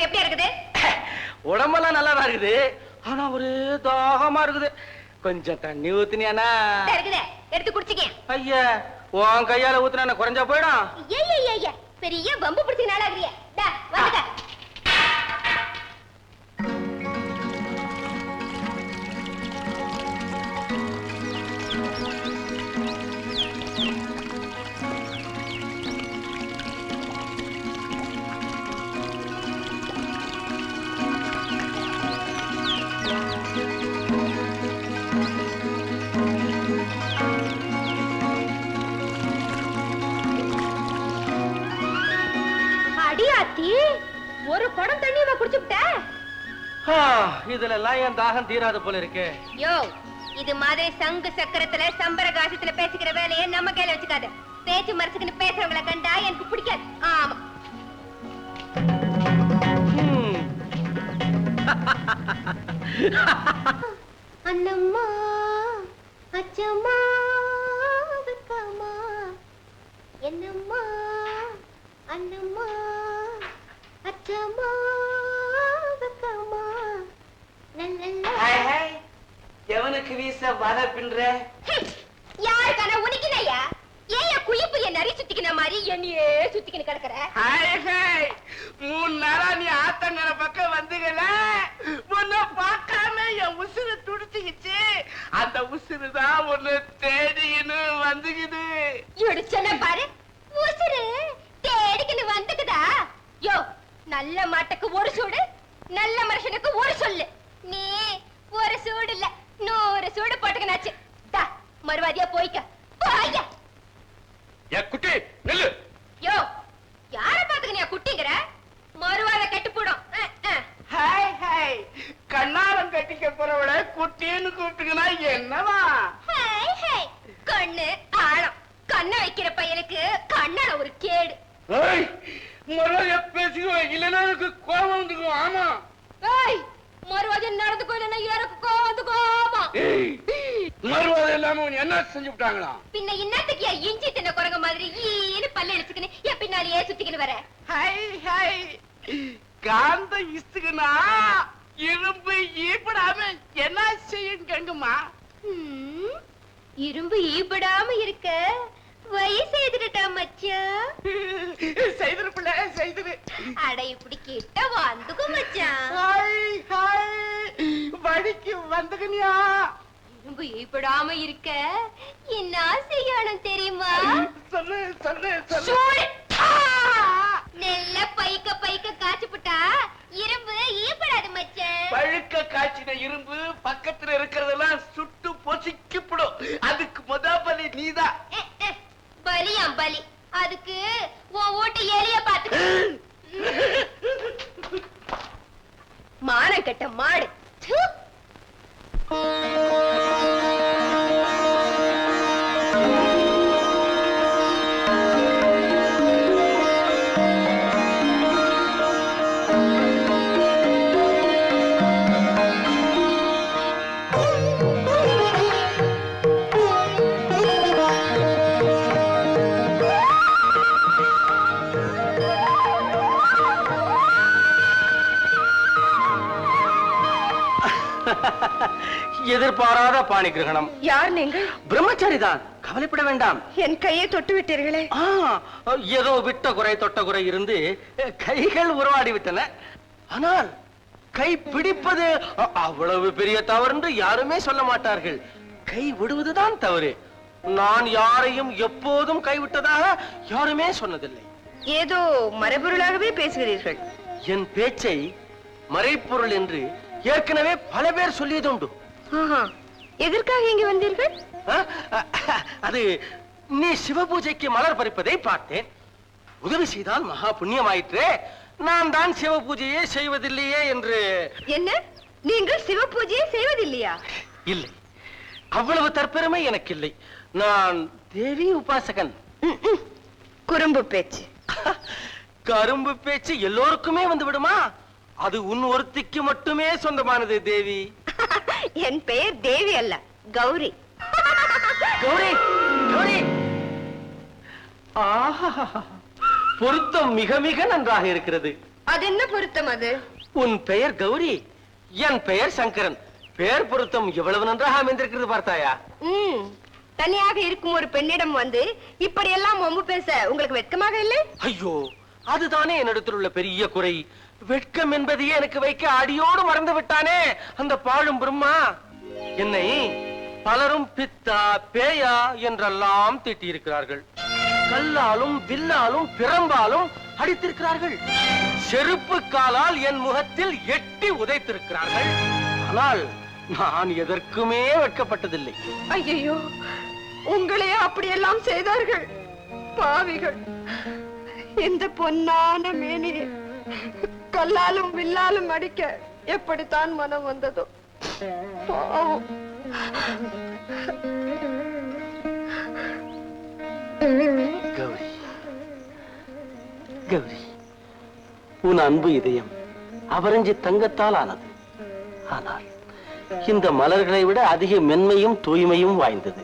உடம்பு எப்படி இருக்குது? உடம்பெல்லாம் நல்லா தான் இருக்குது. ஆனா ஒரே தாகமா இருக்குது. கொஞ்சம் தண்ணி ஊத்துனியானா இருக்குதே. எடுத்து குடிச்சிக்க. ஐயா உன் கையால ஊத்துனா குறைஞ்சா போயிடும்? பெரிய வம்பு பிடிச்ச ஒரு குடம் தண்ணி இவ குடிச்சுட்ட ஆ, இதுல எல்லாம் என் தாகம் தீராது போல இருக்கு. யோ இது மாதிரி சங்கு சக்கரத்துல சம்பர காசத்துல பேசிக்கிற வேலையை நம்ம கையில வச்சுக்காத. பேச்சு மரசுக்குன்னு பேசுறவங்கள கண்டா எனக்கு பிடிக்காது. ஆமா. அண்ணம்மா அச்சம்மா வெக்கம்மா. என்னம்மா அண்ணம்மா அச்சம்மா வெக்கம்மா நல்ல எவனுக்கு வீச வர பின்ற? யாருக்கான உனக்குனையா? ஏன் என் நரி சுத்திக்கின மாதிரி என்னையே சுத்திக்கின்னு கிடக்குற? மூணு நாளா நீ ஆத்தங்கர பக்கம் வந்துகல உன்னை பார்க்காம என் உசுறு துடிச்சுக்கிச்சு. அந்த உசுறு தான் உன்னை தேடின்னு வந்துக்குது. இடிச்சன பாரு உசுரு தேடிக்கின்னு வந்துக்குதா? யோ நல்ல மாட்டுக்கு ஒரு சூடு நல்ல மனுஷனுக்கு ஒரு சொல்லு. நீ ஒரு சூடு இல்ல. நூறு சூடு போட்டுக்கனாச்சு. தா மறுவாதியா போய்க்க. போய்க்க ஏ குட்டி நில்லு. யோ யார பாத்துக்க நீ குட்டிங்கிற? மறுவாத கெட்டு போடும். Hi hi. கண்ணாரம் கட்டிக்க போறவள குட்டின்னு கூப்பிட்டுக்கனா என்னவா? Hey, hey. கண்ணு ஆழம். கண்ணை வைக்கிற பையனுக்கு கண்ணால ஒரு கேடு. ஏய் முறைய பேசிக்குவேன் இல்லைன்னா எனக்கு கோபம் வந்துக்கும். ஆமா. ஏய் மறுவாதி நடந்துக்கோ இல்லைன்னா எனக்கு கோவம் வந்துக்கோமா. மறுவாதம் இல்லாம என்ன செஞ்சு விட்டாங்களா பின்ன இன்னத்துக்கு என் இஞ்சி தின்ன குரங்க மாதிரி ஈன்னு பல்ல இடிச்சுக்கின்னு என் பின்னாலேயே சுத்திக்கின்னு வர? ஹாய் ஹாய் காந்த இசுக்குனா இரும்பு ஈப்படாம என்ன செய்யும் கங்குமா? இரும்பு ஈபடாம இருக்க. வயசு எதிரட்டா மச்சான்? செய்திரு பிள்ளை செய்திரு. அட இப்படி கிட்ட வந்துக்கோ மச்சான். ஹாய் ஹாய் வழிக்கு வந்துக்கனியா இரும்பு இருக்க என்ன செய்யணும் தெரியுமா? சொல்லு சொல்லு சொல்லு. எதிர்பாராத பாணி கிரகணம். யார் நீங்கள்? பிரம்மச்சாரி தான் கவலைப்பட வேண்டாம். என் கையை தொட்டு விட்டீர்களே. ஏதோ விட்ட குறை தொட்ட குறை இருந்து கைகள் உருவாடி விட்டன. ஆனால் கை பிடிப்பது அவ்வளவு பெரிய தவறு என்று யாருமே சொல்ல மாட்டார்கள். கை விடுவதுதான் தவறு. நான் யாரையும் எப்போதும் கைவிட்டதாக யாருமே சொன்னதில்லை. ஏதோ மரபொருளாகவே பேசுகிறீர்கள். என் பேச்சை மறைப்பொருள் என்று ஏற்கனவே பல பேர் சொல்லியதுண்டு. ஆஹா. எதற்காக இங்கு வந்தீர்கள்? அது நீ சிவபூஜைக்கு மலர் பறிப்பதை பார்த்தேன். உதவி செய்தால் மகா புண்ணியமாயிற்றே. நான் தான் சிவ பூஜையே செய்வதில்லையே என்று. என்ன? நீங்கள் சிவ பூஜையை செய்வதில்லையா? இல்லை. அவ்வளவு தற்பெருமை எனக்கு இல்லை நான் தேவி உபாசகன். குறும்பு பேச்சு. கரும்பு பேச்சு எல்லோருக்குமே வந்து விடுமா? அது உன் ஒருத்திக்கு மட்டுமே சொந்தமானது தேவி. என் பெயர் தேவி அல்ல கௌரி. கௌரி கௌரி. ஆஹா பொருத்தம் மிக மிக நன்றாக இருக்கிறது. அது என்ன பொருத்தம் அது? உன் பெயர் கௌரி என் பெயர் சங்கரன். பெயர் பொருத்தம் எவ்வளவு நன்றாக அமைந்திருக்கிறது பார்த்தாயா? ம் தனியாக இருக்கும் ஒரு பெண்ணிடம் வந்து இப்படி எல்லாம் வம்பு பேச உங்களுக்கு வெட்கமாக இல்லை? ஐயோ அதுதானே என்னிடத்தில் உள்ள பெரிய குறை. வெட்கம் என்பதையே எனக்கு வைக்க அடியோடு மறந்து விட்டானே. அந்த பாழும் பிரம்மா. என்னை பலரும் பித்தா பேயா என்றெல்லாம் திட்டியிருக்கிறார்கள். கல்லாலும் வில்லாலும் பிரம்பாலும் அடித்திருக்கிறார்கள். செருப்பு காலால் என் முகத்தில் எட்டி உதைத்திருக்கிறார்கள். ஆனால் நான் எதற்குமே வெட்கப்பட்டதில்லை. ஐயோ உங்களே அப்படியெல்லாம் செய்தார்கள். பாவிகள் இந்த பொன்னான மேனியை. கல்லாலும் வில்லாலும் அடிக்க எப்படித்தான் மனம் வந்ததோ? கௌரி கௌரி உன் அன்பு இதயம் அவரஞ்சி தங்கத்தால் ஆனது. ஆனால் இந்த மலர்களை விட அதிக மென்மையும் தூய்மையும் வாய்ந்தது.